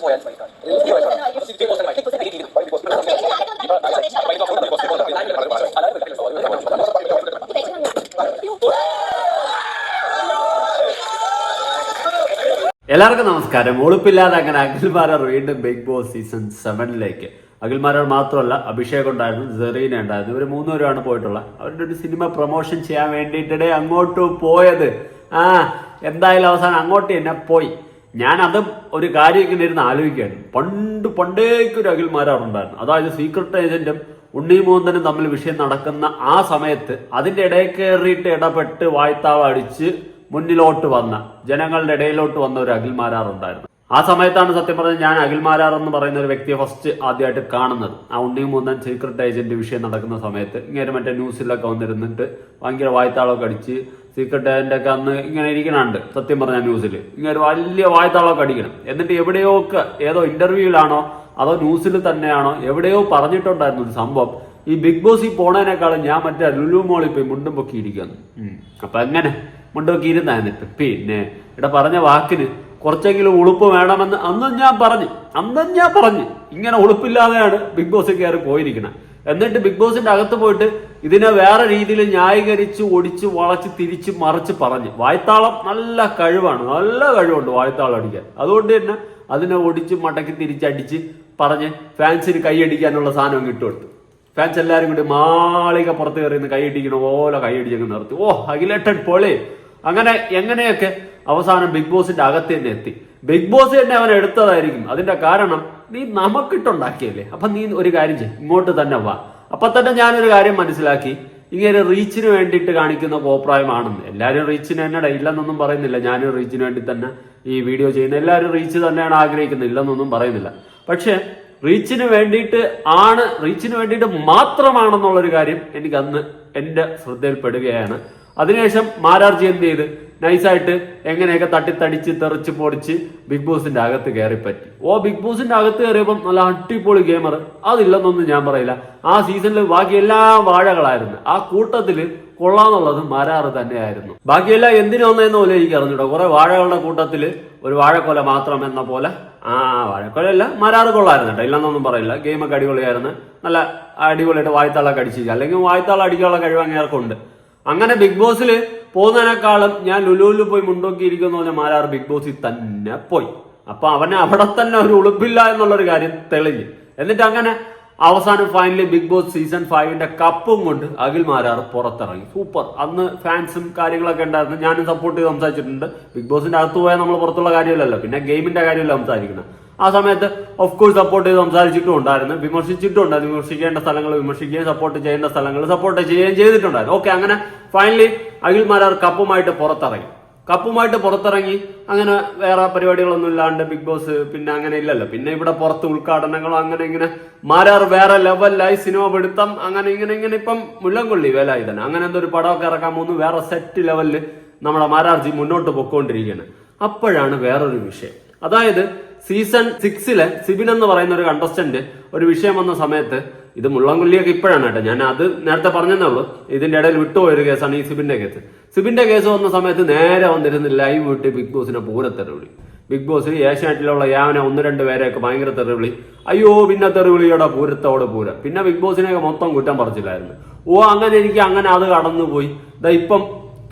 പോയാൽ എല്ലാവർക്കും നമസ്കാരം. ഒളിപ്പില്ലാതെ അങ്ങനെ അഖിൽ അഖിൽമാരർ വീണ്ടും ബിഗ് ബോസ് സീസൺ സെവനിലേക്ക് അഖിൽമാരർ മാത്രമല്ല അഭിഷേക് ഉണ്ടായിരുന്നു സെറീന ഉണ്ടായിരുന്നു. ഇവർ മൂന്നുപേരാണ് പോയിട്ടുള്ളത് അവരുടെ ഒരു സിനിമ പ്രൊമോഷൻ ചെയ്യാൻ വേണ്ടിയിട്ടിടെ അങ്ങോട്ട് പോയത്. ആ എന്തായാലും അവസാനം അങ്ങോട്ട് തന്നെ പോയി. ഞാൻ അതും ഒരു കാര്യം ഇങ്ങനെ ഇരുന്ന് ആലോചിക്കുകയായിരുന്നു. പണ്ട് പണ്ടേക്കൊരു അഖിൽമാരാർ ഉണ്ടായിരുന്നു. അതായത് സീക്രട്ട് ഏജന്റും ഉണ്ണി ഉണ്ണിമൂന്തനും തമ്മിൽ വിഷയം നടക്കുന്ന ആ സമയത്ത് അതിന്റെ ഇടയിൽ കയറിയിട്ട് ഇടപെട്ട് വായ്ത്താവ് അടിച്ച് മുന്നിലോട്ട് വന്ന ജനങ്ങളുടെ ഇടയിലോട്ട് വന്ന ഒരു അഖിൽമാരാർ ഉണ്ടായിരുന്നു. ആ സമയത്താണ് സത്യം പറഞ്ഞാൽ ഞാൻ അഖിൽമാരാർ എന്ന് പറയുന്ന ഒരു വ്യക്തിയെ ഫസ്റ്റ് ആദ്യമായിട്ട് കാണുന്നത്. ആ ഉണ്ണിയും മുന്നൻ സീക്രട്ട് ഏജന്റ് വിഷയം നടക്കുന്ന സമയത്ത് ഇങ്ങനെ മറ്റേ ന്യൂസിലൊക്കെ വന്നിരുന്നിട്ട് ഭയങ്കര വായ്ത്താളൊക്കെ അടിച്ച് സീക്രട്ട് ഏജന്റ് ഒക്കെ അന്ന് ഇങ്ങനെ ഇരിക്കണുണ്ട്. സത്യം പറഞ്ഞ ന്യൂസിൽ ഇങ്ങനെ ഒരു വലിയ വായ്ത്താളൊക്കെ അടിക്കണം. എന്നിട്ട് എവിടെയോ ഒക്കെ ഏതോ ഇന്റർവ്യൂവിലാണോ അതോ ന്യൂസിൽ തന്നെയാണോ എവിടെയോ പറഞ്ഞിട്ടുണ്ടായിരുന്നു ഒരു സംഭവം ഈ ബിഗ് ബോസിൽ പോണേനേക്കാളും ഞാൻ മറ്റേ ലുലു മോളിൽ പോയി മുണ്ടും പൊക്കി ഇരിക്കുന്നു അപ്പൊ എങ്ങനെ? മുണ്ടും പൊക്കി ഇരുന്നായിരുന്നു പിന്നെ ഇവിടെ പറഞ്ഞ വാക്കിന് കുറച്ചെങ്കിലും ഉളുപ്പ് വേണമെന്ന് അന്നും ഞാൻ പറഞ്ഞു. അന്നും ഞാൻ പറഞ്ഞു. ഇങ്ങനെ ഉളുപ്പില്ലാതെയാണ് ബിഗ് ബോസ് കയറി പോയിരിക്കുന്നത് എന്നിട്ട് ബിഗ് ബോസിന്റെ അകത്ത് പോയിട്ട് ഇതിനെ വേറെ രീതിയിൽ ന്യായീകരിച്ച് ഒടിച്ച് വളച്ച് തിരിച്ച് മറിച്ച് പറഞ്ഞ്. വായ്ത്താളം നല്ല കഴിവാണ്. നല്ല കഴിവുണ്ട് വായ്ത്താളം അടിക്കാൻ. അതുകൊണ്ട് തന്നെ അതിനെ ഒടിച്ച് മടക്കി തിരിച്ചടിച്ച് പറഞ്ഞ് ഫാൻസിന് കൈയടിക്കാനുള്ള സാധനം കിട്ടുകൊടുത്തു ഫാൻസ് എല്ലാവരും കൂടി മാളിക പുറത്ത് കയറി കൈയടിക്കണ പോലെ കൈയടിച്ചങ്ങ് നിർത്തി. ഓ അഖിലേട്ടൻ പൊളി. അങ്ങനെ എങ്ങനെയൊക്കെ അവസാനം ബിഗ് ബോസിന്റെ അകത്ത് തന്നെ എത്തി. ബിഗ് ബോസ് തന്നെ അവൻ എടുത്തതായിരിക്കും. അതിന്റെ കാരണം നീ നമുക്കിട്ടുണ്ടാക്കിയല്ലേ? അപ്പൊ നീ ഒരു കാര്യം ചെയ്യും ഇങ്ങോട്ട് തന്നെ വാ. അപ്പൊ തന്നെ ഞാനൊരു കാര്യം മനസ്സിലാക്കി. ഇങ്ങനെ റീച്ചിന് വേണ്ടിയിട്ട് കാണിക്കുന്ന കോപ്രായമാണെന്ന് എല്ലാവരും റീച്ചിന് തന്നെ ഇല്ലെന്നൊന്നും പറയുന്നില്ല. ഞാനും റീച്ചിന് വേണ്ടി തന്നെ ഈ വീഡിയോ ചെയ്യുന്ന എല്ലാവരും റീച്ച് തന്നെയാണ് ആഗ്രഹിക്കുന്നത്. ഇല്ലെന്നൊന്നും പറയുന്നില്ല. പക്ഷെ റീച്ചിന് വേണ്ടിയിട്ട് ആണ് റീച്ചിന് വേണ്ടിയിട്ട് മാത്രമാണെന്നുള്ളൊരു കാര്യം എനിക്ക് അന്ന് എന്റെ ശ്രദ്ധയിൽപ്പെടുകയാണ്. അതിനുശേഷം മാരാർജി എന്ത് ചെയ്ത്? നൈസായിട്ട് എങ്ങനെയൊക്കെ തട്ടിത്തടിച്ച് തെറിച്ച് പൊടിച്ച് ബിഗ് ബോസിന്റെ അകത്ത് കയറിപ്പറ്റി ഓ ബിഗ് ബോസിന്റെ അകത്ത് കയറിയപ്പോൾ നല്ല അടിപൊളി ഗെയിമർ അതില്ലെന്നൊന്നും ഞാൻ പറയില്ല. ആ സീസണിൽ ബാക്കി എല്ലാ വാഴകളായിരുന്നു. ആ കൂട്ടത്തിൽ കൊള്ളാന്നുള്ളത് മരാറ് തന്നെയായിരുന്നു. ബാക്കിയെല്ലാം എന്തിനു വന്നതെന്ന് പോലെ എനിക്ക് അറിഞ്ഞിട്ടോ കുറെ വാഴകളുടെ കൂട്ടത്തിൽ ഒരു വാഴക്കൊല മാത്രം എന്ന പോലെ. ആ വാഴക്കൊലയല്ല മരാറ് കൊള്ളായിരുന്നു കേട്ടോ. ഇല്ലെന്നൊന്നും പറയില്ല. ഗെയിമൊക്കെ അടിപൊളിയായിരുന്നു. നല്ല അടിപൊളിയായിട്ട് വായ്ത്താളൊക്കെ അടിച്ചിരിക്കുക. അല്ലെങ്കിൽ വായ്ത്താളം അടിക്കാനുള്ള കഴിവ് അങ്ങേർക്കുണ്ട്. അങ്ങനെ ബിഗ് ബോസിൽ പോകുന്നതിനേക്കാളും ഞാൻ ലുലുവിൽ പോയി മുണ്ടോക്കിയിരിക്കുന്ന പോലെ മാരാർ ബിഗ് ബോസിൽ തന്നെ പോയി. അപ്പൊ അവനെ അവിടെ തന്നെ ഒരു ഉളുപ്പില്ല എന്നുള്ളൊരു കാര്യം തെളിഞ്ഞു. എന്നിട്ട് അങ്ങനെ അവസാനം ഫൈനലി ബിഗ് ബോസ് സീസൺ ഫൈവിന്റെ കപ്പും കൊണ്ട് അഖിൽ മാരാർ പുറത്തിറങ്ങി. സൂപ്പർ അന്ന് ഫാൻസും കാര്യങ്ങളൊക്കെ ഉണ്ടായിരുന്നു. ഞാനും സപ്പോർട്ട് ചെയ്ത് സംസാരിച്ചിട്ടുണ്ട്. ബിഗ് ബോസിന്റെ അകത്ത് പോയാൽ നമ്മൾ പുറത്തുള്ള കാര്യമല്ലല്ലോ. പിന്നെ ഗെയിമിന്റെ കാര്യമല്ല സംസാരിക്കുന്നത്. ആ സമയത്ത് ഓഫ് കോഴ്സ് സപ്പോർട്ട് ചെയ്ത് സംസാരിച്ചിട്ടും ഉണ്ടായിരുന്നു. വിമർശിച്ചിട്ടും ഉണ്ടായിരുന്നു. വിമർശിക്കേണ്ട സ്ഥലങ്ങൾ വിമർശിക്കുകയും സപ്പോർട്ട് ചെയ്യേണ്ട സ്ഥലങ്ങൾ സപ്പോർട്ട് ചെയ്യുകയും ചെയ്തിട്ടുണ്ടായിരുന്നു. ഓക്കെ അങ്ങനെ ഫൈനലി അഖിൽ മാരാർ കപ്പുമായിട്ട് പുറത്തിറങ്ങി. കപ്പുമായിട്ട് പുറത്തിറങ്ങി അങ്ങനെ വേറെ പരിപാടികളൊന്നും ഇല്ലാണ്ട് ബിഗ് ബോസ് പിന്നെ അങ്ങനെ ഇല്ലല്ലോ. പിന്നെ ഇവിടെ പുറത്ത് ഉദ്ഘാടനങ്ങളോ അങ്ങനെ ഇങ്ങനെ മാരാർ വേറെ ലെവലിലായി സിനിമ പിടുത്തം അങ്ങനെ ഇങ്ങനെ ഇങ്ങനെ ഇപ്പം മുല്ലംകൊള്ളി തന്നെ അങ്ങനെ എന്തോ ഒരു പടമൊക്കെ ഇറക്കാൻ പോകുന്നു. വേറെ സെറ്റ് ലെവലിൽ നമ്മുടെ മാരാർജി മുന്നോട്ട് പൊക്കോണ്ടിരിക്കുകയാണ്. അപ്പോഴാണ് വേറൊരു വിഷയം. അതായത് സീസൺ സിക്സിലെ സിബിൻ എന്ന് പറയുന്ന ഒരു കണ്ടസ്റ്റന്റ് ഒരു വിഷയം വന്ന സമയത്ത് ഇത് മുള്ളംകൊല്ലിയൊക്കെ ഇപ്പോഴാണ് കേട്ടോ. ഞാൻ അത് നേരത്തെ പറഞ്ഞതേ ഇതിന്റെ ഇടയിൽ വിട്ടുപോയൊരു കേസാണ് ഈ സിബിന്റെ കേസ്. സിബിന്റെ കേസ് വന്ന സമയത്ത് നേരെ വന്നിരുന്ന് ലൈവ് വിട്ട് ബിഗ് ബോസിനെ പൂരെ തെറിവിളി. ബിഗ് ബോസ് ഏഷ്യാനെറ്റിലുള്ള യാവന ഒന്ന് രണ്ട് പേരെയൊക്കെ ഭയങ്കര തെറിവിളി. അയ്യോ പിന്നെ തെറിവിളിയോടെ പൂരത്തോടെ പൂര. പിന്നെ ബിഗ് ബോസിനെയൊക്കെ മൊത്തം കുറ്റം പറിച്ചില്ലായിരുന്നു. ഓ അങ്ങനെ എനിക്ക് അങ്ങനെ അത് കടന്നുപോയി. ഇതാ ഇപ്പം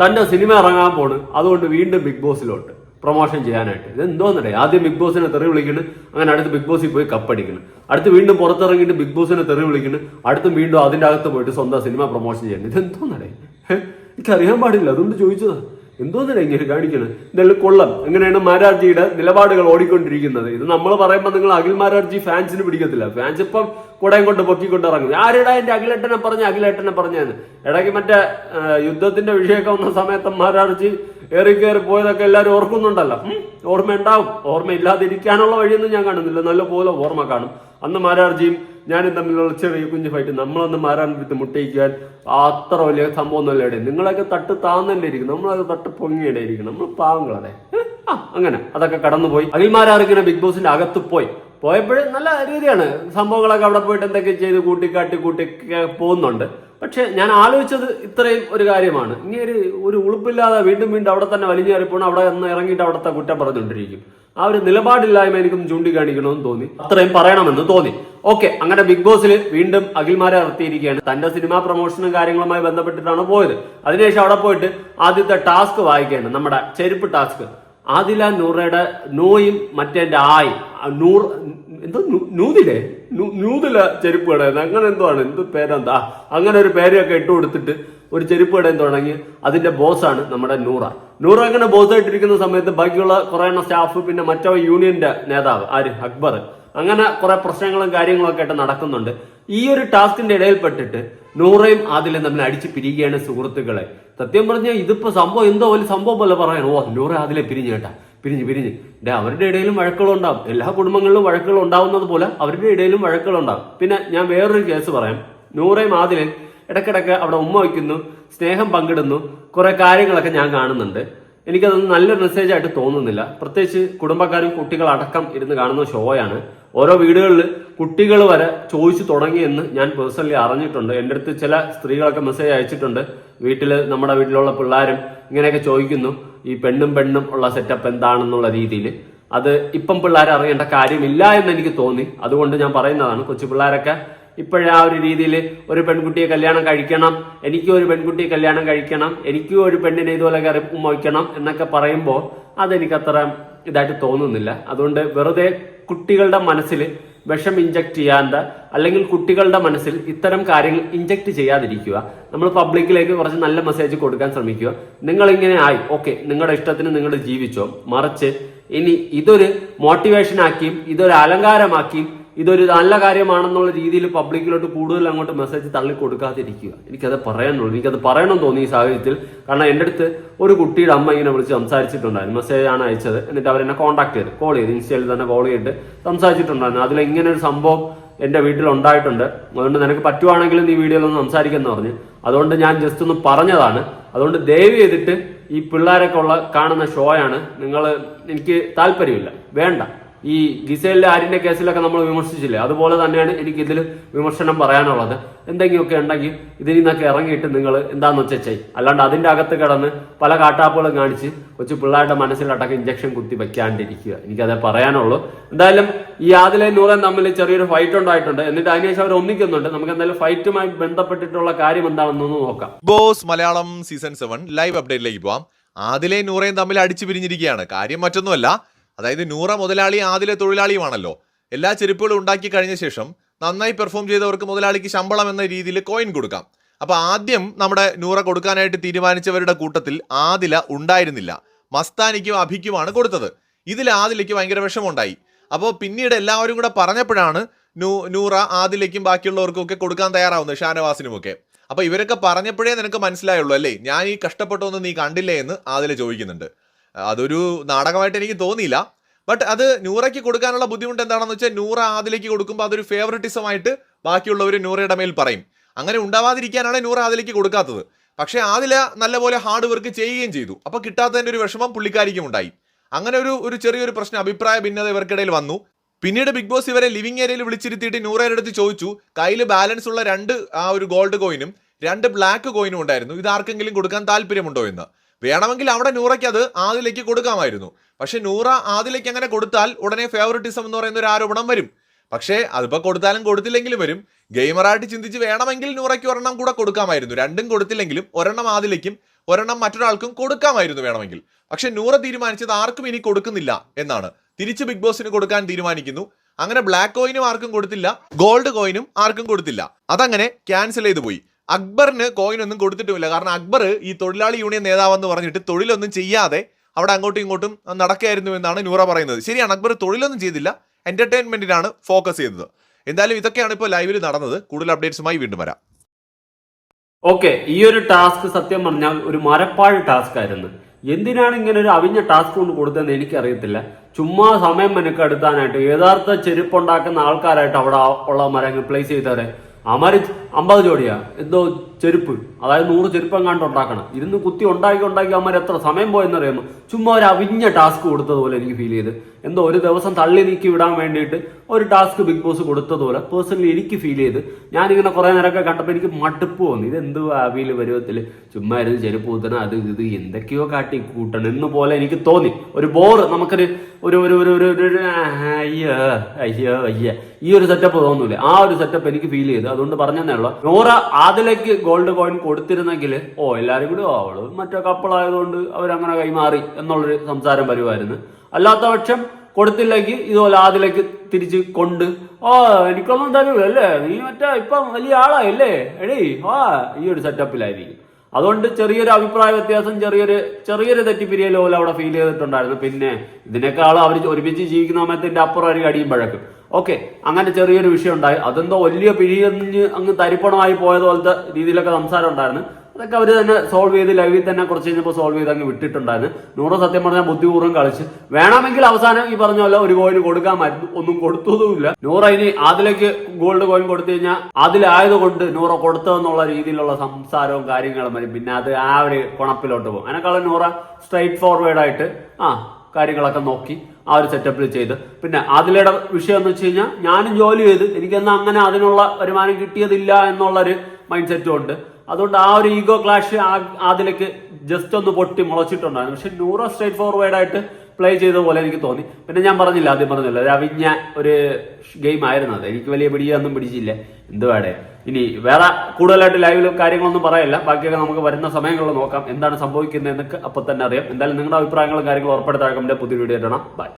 തന്റെ സിനിമ ഇറങ്ങാൻ പോണ്. അതുകൊണ്ട് വീണ്ടും ബിഗ് ബോസിലോട്ട്. പ്രൊമോഷൻ ചെയ്യാനായിട്ട്. ഇത് എന്തോന്നടേ ആദ്യം ബിഗ് ബോസിനെ തെറി വിളിക്കുന്നു അങ്ങനെ അടുത്ത് ബിഗ് ബോസിൽ പോയി കപ്പടിക്കുന്നു. അടുത്ത് വീണ്ടും പുറത്തിറങ്ങിയിട്ട് ബിഗ് ബോസിനെ തെറി വിളിക്കുന്നു അടുത്തും വീണ്ടും അതിന്റെ അകത്ത് പോയിട്ട് സ്വന്തം സിനിമ പ്രൊമോഷൻ ചെയ്യുന്നു. ഇത് എന്തോ എനിക്ക് അറിയാൻ പാടില്ല അതുകൊണ്ട് ചോദിച്ചതാ. എന്തോന്നടേ ഇങ്ങനെ കാണിക്കുന്നത് ഇതെല്ലാം കൊള്ളം. എങ്ങനെയാണ് മാരാർജിയുടെ നിലപാടുകൾ ഓടിക്കൊണ്ടിരിക്കുന്നത്? ഇത് നമ്മൾ പറയുമ്പോൾ നിങ്ങൾ അഖിൽ മാരാർജി ഫാൻസിന് പിടിക്കത്തില്ല. ഫാൻസ് ഇപ്പം കുടയും കൊണ്ട് പൊക്കിക്കൊണ്ട് ഇറങ്ങും. ആരുടെ എന്റെ അഖിലേട്ടനെ പറഞ്ഞ? അഖിലേട്ടനെ പറഞ്ഞെന്ന്. ഇടയ്ക്ക് മറ്റേ യുദ്ധത്തിന്റെ വിഷയമൊക്കെ വന്ന സമയത്ത് മാരാർജി ഏറി കയറി പോയതൊക്കെ എല്ലാവരും ഓർക്കുന്നുണ്ടല്ലോ. ഉം, ഓർമ്മ ഉണ്ടാവും. ഓർമ്മ ഇല്ലാതിരിക്കാനുള്ള വഴിയൊന്നും ഞാൻ കാണുന്നില്ല. നല്ല പോലെ ഓർമ്മ കാണും. അന്ന് മാരാർജിയും ഞാനും തമ്മിലുള്ള ചെറിയ കുഞ്ഞു ഫൈറ്റ് നമ്മളൊന്ന് മാരാർജിത്ത് മുട്ടയിക്കാൻ അത്ര വലിയ സംഭവം ഇടയിൽ നിങ്ങളൊക്കെ തട്ട് താന്നല്ലേ ഇരിക്കും നമ്മളൊക്കെ തട്ട് പൊങ്ങിയിടേ ഇരിക്കും നമ്മൾ പാവങ്ങളതെ അങ്ങനെ. അതൊക്കെ കടന്നുപോയി. അഖിൽമാരാറിങ്ങനെ ബിഗ് ബോസിന്റെ അകത്ത് പോയി. പോയപ്പോഴും നല്ല രീതിയാണ്. സംഭവങ്ങളൊക്കെ അവിടെ പോയിട്ട് എന്തൊക്കെ ചെയ്ത് കൂട്ടിക്കാട്ടി കൂട്ടി പോകുന്നുണ്ട്. പക്ഷെ ഞാൻ ആലോചിച്ചത് ഇത്രയും ഒരു കാര്യമാണ്. ഇങ്ങനെ ഒരു ഉളുപ്പില്ലാതെ വീണ്ടും വീണ്ടും അവിടെ തന്നെ വലിഞ്ഞു കയറിപ്പോണം അവിടെ നിന്ന് ഇറങ്ങിയിട്ട് അവിടുത്തെ കുറ്റം പറഞ്ഞുകൊണ്ടിരിക്കും. ആ ഒരു നിലപാടില്ലായ്മ എനിക്കൊന്ന് ചൂണ്ടിക്കാണിക്കണമെന്ന് തോന്നി. അത്രയും പറയണമെന്ന് തോന്നി. ഓക്കെ അങ്ങനെ ബിഗ് ബോസിൽ വീണ്ടും അഖിൽമാരെ ഇറത്തിയിരിക്കുകയാണ് തന്റെ സിനിമാ പ്രൊമോഷനും കാര്യങ്ങളുമായി ബന്ധപ്പെട്ടിട്ടാണ് പോയത്. അതിനുശേഷം അവിടെ പോയിട്ട് ആദ്യത്തെ ടാസ്ക് വായിക്കുകയാണ്. നമ്മുടെ ചെരുപ്പ് ടാസ്ക്. ആദില നൂറയുടെ നോയും മറ്റേന്റെ ആയി. നൂർ എന്തോ നൂതിലേ? നൂതിലെ ചെരുപ്പ് അങ്ങനെ എന്തോ ആണ് എന്തോ പേരെന്താ? അങ്ങനെ ഒരു പേരൊക്കെ ഇട്ട് കൊടുത്തിട്ട് ഒരു ചെരുപ്പ് കടയും തുടങ്ങി. അതിന്റെ ബോസാണ് നമ്മുടെ നൂറ. നൂറ അങ്ങനെ ബോസായിട്ടിരിക്കുന്ന സമയത്ത് ബാക്കിയുള്ള കുറേ എണ്ണം സ്റ്റാഫ് പിന്നെ മറ്റവ യൂണിയന്റെ നേതാവ്. ആര്? അക്ബർ. അങ്ങനെ കുറെ പ്രശ്നങ്ങളും കാര്യങ്ങളും ഒക്കെ ആയിട്ട് നടക്കുന്നുണ്ട്. ഈ ഒരു ടാസ്കിന്റെ ഇടയിൽപ്പെട്ടിട്ട് നൂറയും ആദിലും തമ്മിൽ അടിച്ച് പിരിയുകയാണ് സുഹൃത്തുക്കളെ. സത്യം പറഞ്ഞാൽ ഇതിപ്പോ സംഭവം എന്തോ വലിയ സംഭവം പോലെ പറയണം ഓ നൂറ ആദിലെ പിരിഞ്ഞു കേട്ടാ പിരിഞ്ഞ് പിരിഞ്ഞ്. ഡേ അവരുടെ ഇടയിലും വഴക്കുകളുണ്ടാവും എല്ലാ കുടുംബങ്ങളിലും വഴക്കുകൾ ഉണ്ടാവുന്നത് പോലെ അവരുടെ ഇടയിലും വഴക്കുകളുണ്ടാവും പിന്നെ ഞാൻ വേറൊരു കേസ് പറയാം. നൂറയും ആദിലും ഇടക്കിടക്ക് അവിടെ ഉമ്മ വയ്ക്കുന്നു സ്നേഹം പങ്കിടുന്നു കുറെ കാര്യങ്ങളൊക്കെ ഞാൻ കാണുന്നുണ്ട്. എനിക്കതൊന്നും നല്ലൊരു മെസ്സേജ് ആയിട്ട് തോന്നുന്നില്ല. പ്രത്യേകിച്ച് കുടുംബക്കാരും കുട്ടികളടക്കം ഇരുന്ന് കാണുന്ന ഷോയാണ്. ഓരോ വീടുകളിൽ കുട്ടികൾ വരെ ചോദിച്ചു തുടങ്ങിയെന്ന് ഞാൻ പേഴ്സണലി അറിഞ്ഞിട്ടുണ്ട്. എന്റെ അടുത്ത് ചില സ്ത്രീകളൊക്കെ മെസ്സേജ് അയച്ചിട്ടുണ്ട്. വീട്ടിൽ നമ്മുടെ വീട്ടിലുള്ള പിള്ളേരും ഇങ്ങനെയൊക്കെ ചോദിക്കുന്നു. ഈ പെണ്ണും പെണ്ണും ഉള്ള സെറ്റപ്പ് എന്താണെന്നുള്ള രീതിയിൽ അത് ഇപ്പം പിള്ളേർ അറിയേണ്ട കാര്യമില്ല എന്ന് എനിക്ക് തോന്നി. അതുകൊണ്ട് ഞാൻ പറയുന്നതാണ് കൊച്ചു പിള്ളേരൊക്കെ ഇപ്പോഴേ ഒരു രീതിയിൽ ഒരു പെൺകുട്ടിയെ കല്യാണം കഴിക്കണം എനിക്കും ഒരു പെൺകുട്ടിയെ കല്യാണം കഴിക്കണം എനിക്കും ഒരു പെണ്ണിനെ ഇതുപോലെ കറി വയ്ക്കണം എന്നൊക്കെ പറയുമ്പോൾ അതെനിക്ക് അത്ര ഇതായിട്ട് തോന്നുന്നില്ല. അതുകൊണ്ട് വെറുതെ കുട്ടികളുടെ മനസ്സിൽ വിഷം ഇഞ്ചക്ട് ചെയ്യാണ്ട് അല്ലെങ്കിൽ കുട്ടികളുടെ മനസ്സിൽ ഇത്തരം കാര്യങ്ങൾ ഇഞ്ചക്ട് ചെയ്യാതിരിക്കുക. നമ്മൾ പബ്ലിക്കിലേക്ക് കുറച്ച് നല്ല മെസ്സേജ് കൊടുക്കാൻ ശ്രമിക്കുക. നിങ്ങൾ ഇങ്ങനെ ആയി ഓക്കെ നിങ്ങളുടെ ഇഷ്ടത്തിന് നിങ്ങൾ ജീവിച്ചോ മറിച്ച് ഇനി ഇതൊരു മോട്ടിവേഷൻ ആക്കിയും ഇതൊരു അലങ്കാരമാക്കിയും ഇതൊരു നല്ല കാര്യമാണെന്നുള്ള രീതിയിൽ പബ്ലിക്കിലോട്ട് കൂടുതൽ അങ്ങോട്ട് മെസ്സേജ് തള്ളി കൊടുക്കാതിരിക്കുക എനിക്കത് പറയാനുള്ളൂ. എനിക്കത് പറയണം തോന്നി ഈ സാഹചര്യത്തിൽ. കാരണം എന്റെ അടുത്ത് ഒരു കുട്ടിയുടെ അമ്മ ഇങ്ങനെ വിളിച്ച് സംസാരിച്ചിട്ടുണ്ടായിരുന്നു. മെസ്സേജ് ആണ് അയച്ചത്. എന്നിട്ട് അവരെന്നെ കോൺടാക്ട് ചെയ്ത്. കോൾ ചെയ്ത്. ഇൻസ്റ്റയിൽ തന്നെ കോൾ ചെയ്തിട്ട് സംസാരിച്ചിട്ടുണ്ടായിരുന്നു. അതിൽ ഇങ്ങനെ ഒരു സംഭവം എന്റെ വീട്ടിൽ ഉണ്ടായിട്ടുണ്ട് അതുകൊണ്ട് നിനക്ക് പറ്റുവാണെങ്കിലും നീ വീഡിയോയിൽ ഒന്ന് സംസാരിക്കുമെന്ന് പറഞ്ഞു. അതുകൊണ്ട് ഞാൻ ജസ്റ്റ് ഒന്ന് പറഞ്ഞതാണ്. അതുകൊണ്ട് ദയവ് ചെയ്തിട്ട് ഈ പിള്ളേരൊക്കെ ഉള്ള കാണുന്ന ഷോയാണ് നിങ്ങൾ എനിക്ക് താല്പര്യമില്ല. വേണ്ട. ഈ ഗിസേലിന്റെ ആര്യന്റെ കേസിലൊക്കെ നമ്മൾ വിമർശിച്ചില്ലേ? അതുപോലെ തന്നെയാണ് എനിക്ക് ഇതിൽ വിമർശനം പറയാനുള്ളത്. എന്തെങ്കിലുമൊക്കെ ഉണ്ടെങ്കിൽ ഇതിൽ നിന്നൊക്കെ ഇറങ്ങിയിട്ട് നിങ്ങൾ എന്താന്ന് വെച്ചാൽ ചെയ് അല്ലാണ്ട് അതിന്റെ അകത്ത് കിടന്ന് പല കാട്ടാപ്പുകളും കാണിച്ച് കൊച്ചു പിള്ളേരുടെ മനസ്സിലടക്കം ഇഞ്ചക്ഷൻ കുത്തി വയ്ക്കാണ്ടിരിക്കുക എനിക്കതേ പറയാനുള്ളൂ. എന്തായാലും ഈ ആദിലെ നൂറൻ തമ്മിൽ ചെറിയൊരു ഫൈറ്റ് ഉണ്ടായിട്ടുണ്ട്. എന്നിട്ട് അതിനുശേഷം അവർ ഒന്നിക്കുന്നുണ്ട്. നമുക്ക് എന്തായാലും ഫൈറ്റുമായി ബന്ധപ്പെട്ടിട്ടുള്ള കാര്യം എന്താണെന്നൊന്ന് നോക്കാം. Boss Malayalam season seven live അപ്ഡേറ്റിലേക്ക് പോവാം. ആദിലെ നൂറയും തമ്മിൽ അടിച്ചു പിരിഞ്ഞിരിക്കുകയാണ്. കാര്യം മറ്റൊന്നുമല്ല അതായത് നൂറ മുതലാളി ആദിലെ തൊഴിലാളിയുമാണല്ലോ. എല്ലാ ചെരുപ്പുകളും ഉണ്ടാക്കി കഴിഞ്ഞ ശേഷം നന്നായി പെർഫോം ചെയ്തവർക്ക് മുതലാളിക്ക് ശമ്പളം എന്ന രീതിയിൽ കോയിൻ കൊടുക്കാം. അപ്പൊ ആദ്യം നമ്മുടെ നൂറ കൊടുക്കാനായിട്ട് തീരുമാനിച്ചവരുടെ കൂട്ടത്തിൽ ആദില ഉണ്ടായിരുന്നില്ല. മസ്താനിക്കും അഭിക്കുമാണ് കൊടുത്തത്. ഇതിൽ ആദിലയ്ക്ക് ഭയങ്കര വിഷമമുണ്ടായി. അപ്പോൾ പിന്നീട് എല്ലാവരും കൂടെ പറഞ്ഞപ്പോഴാണ് നൂ നൂറ ആദിലയ്ക്കും ബാക്കിയുള്ളവർക്കും ഒക്കെ കൊടുക്കാൻ തയ്യാറാവുന്നത് ഷാനവാസിനുമൊക്കെ. അപ്പോൾ ഇവരൊക്കെ പറഞ്ഞപ്പോഴേ നിനക്ക് മനസ്സിലായുള്ളൂ അല്ലേ? ഞാൻ ഈ കഷ്ടപ്പെട്ടൊന്നും നീ കണ്ടില്ലേ എന്ന് ആദില ചോദിക്കുന്നുണ്ട്. അതൊരു നാടകമായിട്ട് എനിക്ക് തോന്നിയില്ല. ബട്ട് അത് നൂറയ്ക്ക് കൊടുക്കാനുള്ള ബുദ്ധിമുട്ട് എന്താണെന്ന് വെച്ചാൽ നൂറ അതിലേക്ക് കൊടുക്കുമ്പോൾ അതൊരു ഫേവറിറ്റിസമായിട്ട് ബാക്കിയുള്ളവർ നൂറയുടെ മേൽ പറയും. അങ്ങനെ ഉണ്ടാവാതിരിക്കാനാണ് നൂറ അതിലേക്ക് കൊടുക്കാത്തത്. പക്ഷേ ആദില നല്ലപോലെ ഹാർഡ് വർക്ക് ചെയ്യുകയും ചെയ്തു. അപ്പോൾ കിട്ടാത്തതിന്റെ ഒരു വിഷമം പുള്ളിക്കാരിക്കും ഉണ്ടായി. അങ്ങനെ ഒരു ഒരു ചെറിയൊരു പ്രശ്നം അഭിപ്രായ ഭിന്നത ഇവർക്കിടയിൽ വന്നു. പിന്നീട് ബിഗ് ബോസ് ഇവരെ ലിവിംഗ് ഏരിയയിൽ വിളിച്ചിരുത്തിയിട്ട് നൂറയുടെ അടുത്ത് ചോദിച്ചു. കയ്യിൽ ബാലൻസ് ഉള്ള രണ്ട് ആ ഒരു ഗോൾഡ് കോയിനും രണ്ട് ബ്ലാക്ക് കോയിനും ഉണ്ടായിരുന്നു. ഇത് ആർക്കെങ്കിലും കൊടുക്കാൻ താല്പര്യമുണ്ടോ എന്ന്. വേണമെങ്കിൽ അവിടെ നൂറയ്ക്ക് അത് ആദിലേക്ക് കൊടുക്കാമായിരുന്നു. പക്ഷേ നൂറ ആദിലേക്ക് അങ്ങനെ കൊടുത്താൽ ഉടനെ ഫേവറിറ്റിസം എന്ന് പറയുന്ന ഒരു ആരോപണം വരും. പക്ഷേ അതിപ്പോൾ കൊടുത്താലും കൊടുത്തില്ലെങ്കിലും വരും. ഗെയിമറായിട്ട് ചിന്തിച്ച് വേണമെങ്കിൽ നൂറയ്ക്ക് ഒരെണ്ണം കൂടെ കൊടുക്കാമായിരുന്നു. രണ്ടും കൊടുത്തില്ലെങ്കിലും ഒരെണ്ണം ആദിലേക്കും ഒരെണ്ണം മറ്റൊരാൾക്കും കൊടുക്കാമായിരുന്നു വേണമെങ്കിൽ. പക്ഷെ നൂറ തീരുമാനിച്ചത് ആർക്കും ഇനി കൊടുക്കുന്നില്ല എന്നാണ്. തിരിച്ച് ബിഗ് ബോസിന് കൊടുക്കാൻ തീരുമാനിക്കുന്നു. അങ്ങനെ ബ്ലാക്ക് കോയിനും ആർക്കും കൊടുത്തില്ല ഗോൾഡ് കോയിനും ആർക്കും കൊടുത്തില്ല. അതങ്ങനെ ക്യാൻസൽ ചെയ്തു പോയി. അക്ബറിന് കോയിൻ ഒന്നും കൊടുത്തിട്ടുമില്ല. കാരണം അക്ബർ ഈ തൊഴിലാളി യൂണിയൻ നേതാവെന്ന് പറഞ്ഞിട്ട് തൊഴിലൊന്നും ചെയ്യാതെ അവിടെ അങ്ങോട്ടും ഇങ്ങോട്ടും നടക്കുകയായിരുന്നു എന്നാണ് നൂറ പറയുന്നത്. ശരിയാണ് അക്ബർ തൊഴിലൊന്നും ചെയ്തില്ല. എന്റർടൈൻമെന്റിനാണ് ഫോക്കസ് ചെയ്തത് എന്തായാലും ഇതൊക്കെയാണ് ഇപ്പോൾ ലൈവിൽ നടന്നത്. കൂടുതൽ അപ്ഡേറ്റ്സുമായി വീണ്ടും വരാം. ഓക്കെ ഈ ഒരു ടാസ്ക് സത്യം പറഞ്ഞാൽ ഒരു മരപ്പാഴ് ടാസ്ക് ആയിരുന്നു എന്തിനാണ് ഇങ്ങനെ ഒരു അവിഞ്ഞ ടാസ്ക് കൊണ്ട് കൊടുത്തതെന്ന് എനിക്കറിയത്തില്ല. ചുമ്മാ സമയം മെനക്കെടുത്താനായിട്ട് യഥാർത്ഥ ചെരുപ്പുണ്ടാക്കുന്ന ആൾക്കാരായിട്ട് അവിടെ ഉള്ള മരങ്ങൾ പ്ലേസ് ചെയ്തവരെ അമര് അമ്പത് ജോഡിയാ. എന്തോ ചെരുപ്പ്. അതായത് നൂറ് ചെരുപ്പ് എങ്ങാണ്ട് ഉണ്ടാക്കണം. ഇരുന്ന് കുത്തി ഉണ്ടാക്കി ഉണ്ടാക്കി അമ്മ എത്ര സമയം പോയെന്നറിയാമോ? ചുമ്മാ ഒരു അവിഞ്ഞ ടാസ്ക് കൊടുത്തതുപോലെ എനിക്ക് ഫീൽ ചെയ്ത്. എന്തോ ഒരു ദിവസം തള്ളി നീക്കി വിടാൻ വേണ്ടിയിട്ട് ഒരു ടാസ്ക് ബിഗ് ബോസ് കൊടുത്തതുപോലെ പേഴ്സണലി എനിക്ക് ഫീൽ ചെയ്ത്. ഞാനിങ്ങനെ കുറെ നേരമൊക്കെ കണ്ടപ്പോൾ എനിക്ക് മടുപ്പ് തോന്നി ഇത് എന്ത് അവിയിൽ പരുവത്തിൽ ചുമ്മാ ഇരുന്ന് ചെരുപ്പ് കുത്തണം അത് ഇത് എന്തൊക്കെയോ കാട്ടി കൂട്ടണം എന്ന് പോലെ എനിക്ക് തോന്നി. ഒരു ബോർ നമുക്കൊരു ഒരു ഒരു ഒരു ഒരു ഒരു ഒരു അയ്യോ അയ്യോ അയ്യ. ഈ ഒരു സെറ്റപ്പ് തോന്നൂലേ. ആ ഒരു സെറ്റപ്പ് എനിക്ക് ഫീൽ ചെയ്തു. അതുകൊണ്ട് പറഞ്ഞതേ ഉള്ളൂ. നോറ ആദിലേക്ക് ഗോൾഡ് കോയിൻ കൊടുത്തിരുന്നെങ്കിൽ ഓ എല്ലാവരും കൂടി അവൾ മറ്റേ കപ്പിളായതുകൊണ്ട് അവരങ്ങനെ കൈമാറി എന്നുള്ളൊരു സംസാരം വരുമായിരുന്നു അല്ലാത്ത പക്ഷം കൊടുത്തില്ലെങ്കിൽ ഇതുപോലെ ആദിലേക്ക് തിരിച്ച് കൊണ്ട് ഓ എനിക്കൊന്നും തരൂല അല്ലേ നീ മറ്റേ ഇപ്പം വലിയ ആളായല്ലേ? എടീ ആ ഈ ഒരു സെറ്റപ്പിലായിരിക്കും അതുകൊണ്ട് ചെറിയൊരു അഭിപ്രായ വ്യത്യാസം ചെറിയൊരു ചെറിയൊരു തെറ്റിപ്പിരിയൽ പോലെ അവിടെ ഫീൽ ചെയ്തിട്ടുണ്ടായിരുന്നു. പിന്നെ ഇതിനേക്കാളും അവർ ഒരുമിച്ച് ജീവിക്കുന്ന സമയത്തിന്റെ അപ്പുറം ഒരു കടിയും പഴക്കും. ഓക്കെ അങ്ങനെ ചെറിയൊരു വിഷയം ഉണ്ടായി. അതെന്തോ വലിയ പിഴിഞ്ഞ് അങ്ങ് തരിപ്പണമായി പോയതുപോലത്തെ രീതിയിലൊക്കെ സംസാരം ഉണ്ടായിരുന്നു. അതൊക്കെ അവർ തന്നെ സോൾവ് ചെയ്ത് ലൈവിൽ തന്നെ കുറച്ച് കഴിഞ്ഞപ്പോൾ സോൾവ് ചെയ്ത് അങ്ങ് വിട്ടിട്ടുണ്ടായിരുന്നു. നൂറ് സത്യം പറഞ്ഞാൽ ബുദ്ധിപൂർവം കളിച്ച്. വേണമെങ്കിൽ അവസാനം ഈ പറഞ്ഞ പോലെ ഒരു കോയിൻ കൊടുക്കാമായിരുന്നു ഒന്നും കൊടുത്തതുമില്ല. നൂറ ഇനി അതിലേക്ക് ഗോൾഡ് കോയിൻ കൊടുത്തു കഴിഞ്ഞാൽ അതിലായതുകൊണ്ട് നൂറ കൊടുത്തതെന്നുള്ള രീതിയിലുള്ള സംസാരവും കാര്യങ്ങളും വരും. പിന്നെ അത് ആ ഒരു കുണപ്പിലോട്ട് പോകും. അതിനേക്കാളും നൂറ സ്ട്രൈറ്റ് ഫോർവേഡ് ആയിട്ട് ആ കാര്യങ്ങളൊക്കെ നോക്കി. ആ ഒരു സെറ്റപ്പിൽ ചെയ്ത്. പിന്നെ അതിലയുടെ വിഷയം എന്ന് വെച്ച് കഴിഞ്ഞാൽ ഞാനും ജോലി ചെയ്ത്. എനിക്കെന്നാ അങ്ങനെ അതിനുള്ള വരുമാനം കിട്ടിയതില്ല എന്നുള്ളൊരു മൈൻഡ് സെറ്റും ഉണ്ട്. അതുകൊണ്ട് ആ ഒരു ഈഗോ ക്ലാഷ് അതിലേക്ക് ജസ്റ്റ് ഒന്ന് പൊട്ടി മുളച്ചിട്ടുണ്ടായിരുന്നു. പക്ഷെ ന്യൂറോ സ്ട്രേറ്റ് ഫോർവേഡ് ആയിട്ട് പ്ലേ ചെയ്ത പോലെ എനിക്ക് തോന്നി. പിന്നെ ഞാൻ പറഞ്ഞില്ല ആദ്യം പറഞ്ഞില്ല. രവിഞ്ഞ ഒരു ഗെയിം ആയിരുന്നു അത്. എനിക്ക് വലിയ പിടിയൊന്നും പിടിച്ചില്ല. എന്തുവാടെ ഇനി വേറെ കൂടുതലായിട്ട് ലൈവിലും കാര്യങ്ങളൊന്നും പറയല്ല. ബാക്കിയൊക്കെ നമുക്ക് വരുന്ന സമയങ്ങളിൽ നോക്കാം. എന്താണ് സംഭവിക്കുന്നത് എന്നൊക്കെ അപ്പൊ തന്നെ അറിയാം. എന്തായാലും നിങ്ങളുടെ അഭിപ്രായങ്ങളും കാര്യങ്ങളും ഉറപ്പെടുത്താൻ പുതിയ വീഡിയോ ഇടണം ബൈ